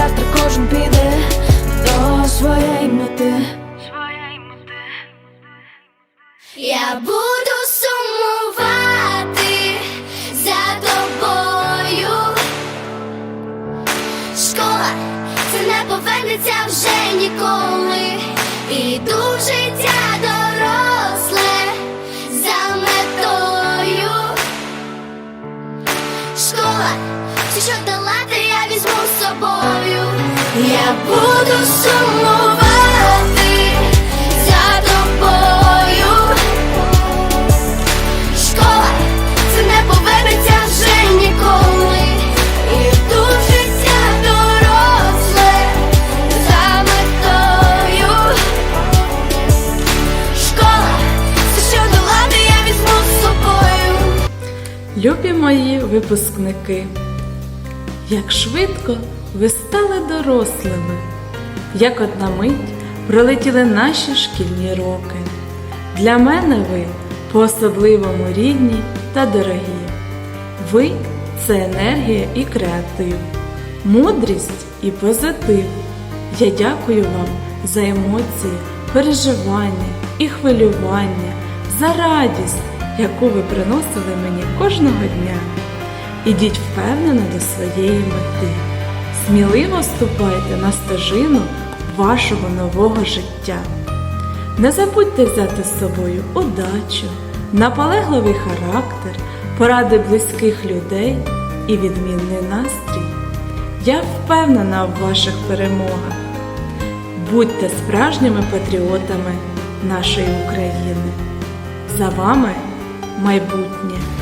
завтра кожен піде до своєї мети. Я буду сумувати за тобою. Школа це не повернеться вже ніколи. Іду в життя Я буду сумувати за тобою. Школа, це не повернеться вже ніколи. Іду в життя доросле за метою. Школа, все, що долати, я візьму з собою. Любі мої випускники, як швидко ви стали дорослими, як одна мить пролетіли наші шкільні роки. Для мене ви по-особливому рідні та дорогі. Ви це енергія і креатив, мудрість і позитив. Я дякую вам за емоції, переживання і хвилювання, за радість, яку ви приносили мені кожного дня. Ідіть впевнено до своєї мети. Сміливо ступайте на стежину вашого нового життя. Не забудьте взяти з собою удачу, наполегливий характер, поради близьких людей і відмінний настрій. Я впевнена в ваших перемогах. Будьте справжніми патріотами нашої України. За вами майбутнє.